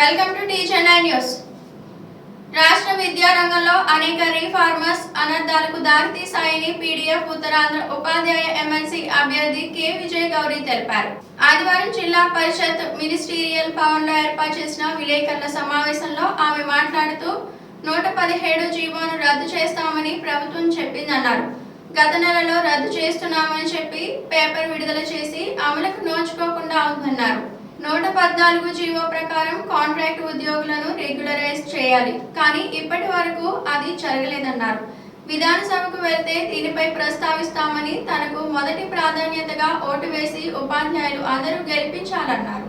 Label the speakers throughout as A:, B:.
A: Welcome to teacher news రాష్ట్ర విద్యారంగంలో అనేక రీఫార్మర్స్ అనర్థాలకు దారితీశాయని పీడీఎఫ్ ఉత్తరాంధ్ర ఉపాధ్యాయ ఎమ్మెల్సీ అభ్యర్థి కె. విజయ్ గౌరీ తెలిపారు. ఆదివారం జిల్లా పరిషత్ మినిస్టీరియల్ భవన్లో ఏర్పాటు చేసిన విలేకరుల సమావేశంలో ఆమె మాట్లాడుతూ నూట పదిహేడు జీవోను రద్దు చేస్తామని ప్రభుత్వం చెప్పిందన్నారు. గత నెలలో రద్దు చేస్తున్నామని చెప్పి పేపర్ విడుదల చేసి అమలుకు నోచుకోకుండా ఉందన్నారు. నూట పద్నాలుగు జీవో ప్రకారం కాంట్రాక్ట్ ఉద్యోగులను రెగ్యులరైజ్ చేయాలి. కానీ ఇప్పటి వరకు అది జరగలేదన్నారు. విధానసభకు వెళ్తే దీనిపై ప్రస్తావిస్తామని తనకు మొదటి ప్రాధాన్యతగా ఓటు వేసి ఉపాధ్యాయులు అందరూ గెలిపించాలన్నారు.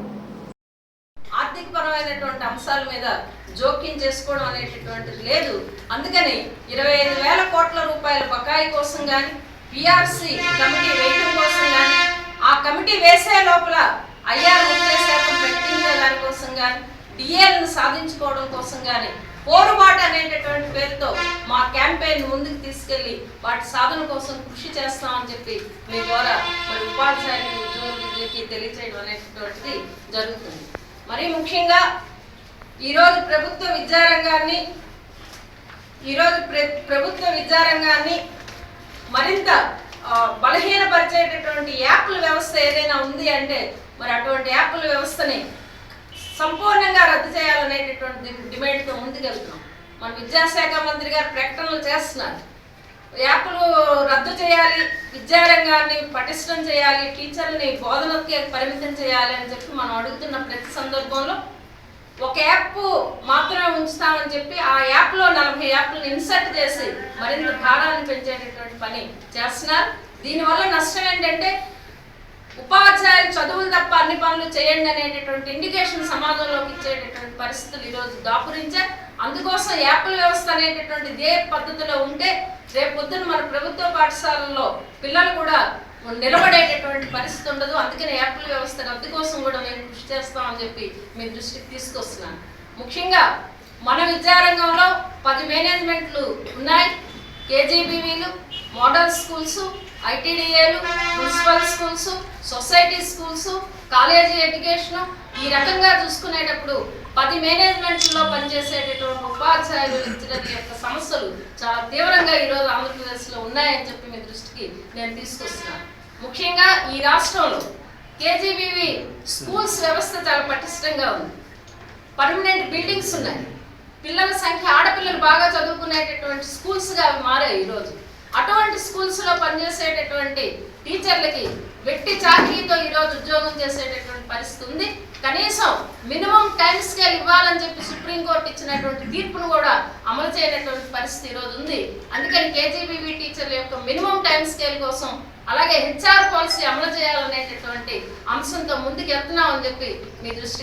B: ఆర్థిక పరమైనటువంటి అంశాల మీద జోక్యం చేసుకోవడం అనేటటువంటిది లేదు. అందుకని ఇరవై ఐదు వేల కోట్ల రూపాయల బకాయి కోసం కానీ పిఆర్సి కమిటీ వేయడం కోసం కానీ ఆ కమిటీ వేసే లోపల అయ్యా ముప్పై శాతం ప్రకటించే దానికోసం కానీ డిఏలను సాధించుకోవడం కోసం కానీ పోరుబాటు అనేటటువంటి పేరుతో మా క్యాంపెయిన్ ముందుకు తీసుకెళ్ళి వాటి సాధన కోసం కృషి చేస్తామని చెప్పి మీ ద్వారా మరి ఉపాధ్యాయులు ఉద్యోగులకి తెలియజేయడం అనేటటువంటిది జరుగుతుంది. మరి ముఖ్యంగా ఈరోజు ప్రభుత్వ విద్యారంగాన్ని ఈరోజు ప్రభుత్వ విద్యారంగాన్ని మరింత బలహీనపరిచేటటువంటి యాప్ల వ్యవస్థ ఏదైనా ఉంది అంటే మరి అటువంటి యాప్ల వ్యవస్థని సంపూర్ణంగా రద్దు చేయాలనేటటువంటి డిమాండ్తో ముందుకెళ్తున్నాం. మన విద్యాశాఖ మంత్రి గారు ప్రకటనలు చేస్తున్నారు. యాప్లు రద్దు చేయాలి విద్యారంగాన్ని పటిష్టం చేయాలి టీచర్లని బోధనకి పరిమితం చేయాలి అని చెప్పి మనం అడుగుతున్న ప్రతి సందర్భంలో ఒక యాప్ మాత్రమే ఉంచుతామని చెప్పి ఆ యాప్లో నలభై యాప్లను ఇన్సర్ట్ చేసి మరింత భారాన్ని పెంచేటటువంటి పని చేస్తున్నారు. దీనివల్ల నష్టం ఏంటంటే చదువులు తప్ప అన్ని పనులు చేయండి అనేటటువంటి ఇండికేషన్ సమాజంలోకి ఇచ్చేటటువంటి పరిస్థితులు ఈరోజు దాపురించే అందుకోసం యాప్ల వ్యవస్థ అనేటటువంటి ఇదే పద్ధతిలో ఉంటే రేపు పొద్దున మన ప్రభుత్వ పాఠశాలల్లో పిల్లలు కూడా నిలబడేటటువంటి పరిస్థితి ఉండదు. అందుకని యాప్ల వ్యవస్థ రద్దు కోసం కూడా మేము కృషి చేస్తామని చెప్పి మీ దృష్టికి తీసుకొస్తున్నాను. ముఖ్యంగా మన విద్యారంగంలో పది మేనేజ్మెంట్లు ఉన్నాయి. కేజీబీవీలు model schools ఐటీడీఏలు municipal schools society schools college education ఈ రకంగా చూసుకునేటప్పుడు పది మేనేజ్మెంట్లో పనిచేసేటటువంటి ఉపాధ్యాయులు లెక్చరర్ యొక్క సమస్యలు చాలా తీవ్రంగా ఈరోజు ఆంధ్రప్రదేశ్లో ఉన్నాయని చెప్పి మీ దృష్టికి నేను తీసుకొస్తున్నాను. ముఖ్యంగా ఈ రాష్ట్రంలో కేజీబీవి స్కూల్స్ వ్యవస్థ చాలా పటిష్టంగా ఉంది. పర్మనెంట్ బిల్డింగ్స్ ఉన్నాయి. పిల్లల సంఖ్య ఆడపిల్లలు బాగా చదువుకునేటటువంటి స్కూల్స్గా అవి మారాయి ఈరోజు. అటువంటి స్కూల్స్లో పనిచేసేటటువంటి టీచర్లకి వెట్టి చాకరీతో ఈరోజు ఉద్యోగం చేసేటటువంటి పరిస్థితి ఉంది. కనీసం మినిమం టైం స్కేల్ ఇవ్వాలని చెప్పి సుప్రీంకోర్టు ఇచ్చినటువంటి తీర్పును కూడా అమలు చేయనటువంటి పరిస్థితి ఈరోజు ఉంది. అందుకని కేజీబీవీ టీచర్ల యొక్క మినిమం టైం స్కేల్ కోసం అలాగే హెచ్ఆర్ పాలసీ అమలు చేయాలనేటటువంటి అంశంతో ముందుకు వెళ్తున్నామని చెప్పి మీ దృష్టికి